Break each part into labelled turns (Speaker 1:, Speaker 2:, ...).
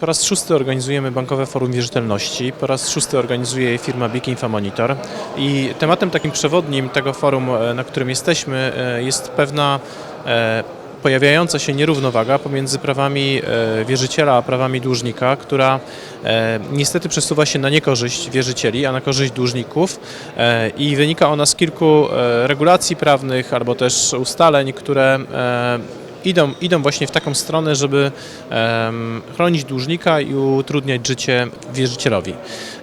Speaker 1: Po raz szósty organizujemy Bankowe Forum Wierzytelności. Po raz szósty organizuje je firma Big Info Monitor. I tematem takim przewodnim tego forum, e, na którym jesteśmy, e, jest pewna e, pojawiająca się nierównowaga pomiędzy prawami wierzyciela a prawami dłużnika, która niestety przesuwa się na niekorzyść wierzycieli, a na korzyść dłużników i wynika ona z kilku regulacji prawnych albo też ustaleń, które idą, idą właśnie w taką stronę, żeby chronić dłużnika i utrudniać życie wierzycielowi.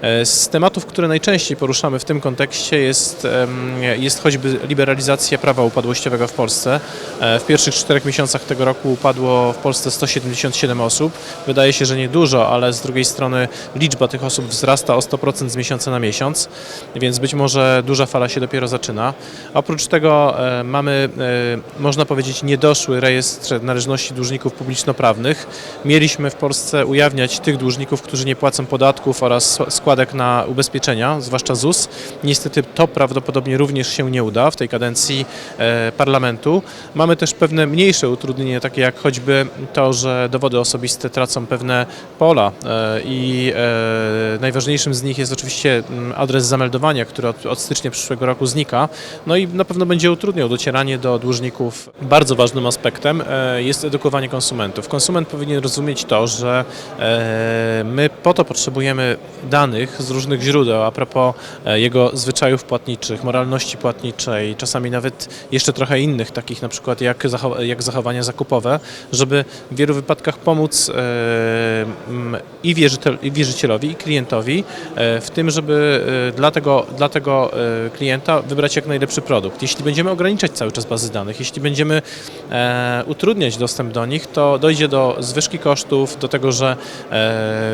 Speaker 1: E, Z tematów, które najczęściej poruszamy w tym kontekście jest, jest choćby liberalizacja prawa upadłościowego w Polsce. E, W pierwszych czterech miesiącach tego roku upadło w Polsce 177 osób. Wydaje się, że niedużo, ale z drugiej strony liczba tych osób wzrasta o 100% z miesiąca na miesiąc, więc być może duża fala się dopiero zaczyna. Oprócz tego e, mamy, można powiedzieć, niedoszły rejestr należności dłużników publiczno-prawnych. Mieliśmy w Polsce ujawniać tych dłużników, którzy nie płacą podatków oraz składek na ubezpieczenia, zwłaszcza ZUS. Niestety to prawdopodobnie również się nie uda w tej kadencji e, parlamentu. Mamy też pewne mniejsze utrudnienia, takie jak choćby to, że dowody osobiste tracą pewne pola e, i e, najważniejszym z nich jest oczywiście mm, adres zameldowania, który od, stycznia przyszłego roku znika. No i na pewno będzie utrudniał docieranie do dłużników. Bardzo ważnym aspektem jest edukowanie konsumentów. Konsument powinien rozumieć to, że my po to potrzebujemy danych z różnych źródeł a propos e, jego zwyczajów płatniczych, moralności płatniczej, czasami nawet jeszcze trochę innych, takich na przykład jak, zachow- jak zachowania zakupowe, żeby w wielu wypadkach pomóc e, i, wierzycielowi, i klientowi e, w tym, żeby dla tego, dla tego klienta wybrać jak najlepszy produkt. Jeśli będziemy ograniczać cały czas bazy danych, jeśli będziemy utrudniać dostęp do nich, to dojdzie do zwyżki kosztów, do tego, że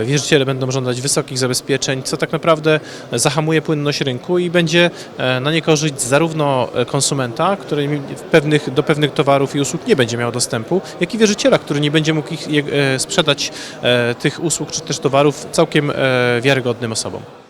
Speaker 1: wierzyciele będą żądać wysokich zabezpieczeń, co tak naprawdę zahamuje płynność rynku i będzie e, na niekorzyść zarówno konsumenta, który pewnych, do pewnych towarów i usług nie będzie miał dostępu, jak i wierzyciela, który nie będzie mógł ich, e, sprzedać e, tych usług czy też towarów całkiem e, wiarygodnym osobom.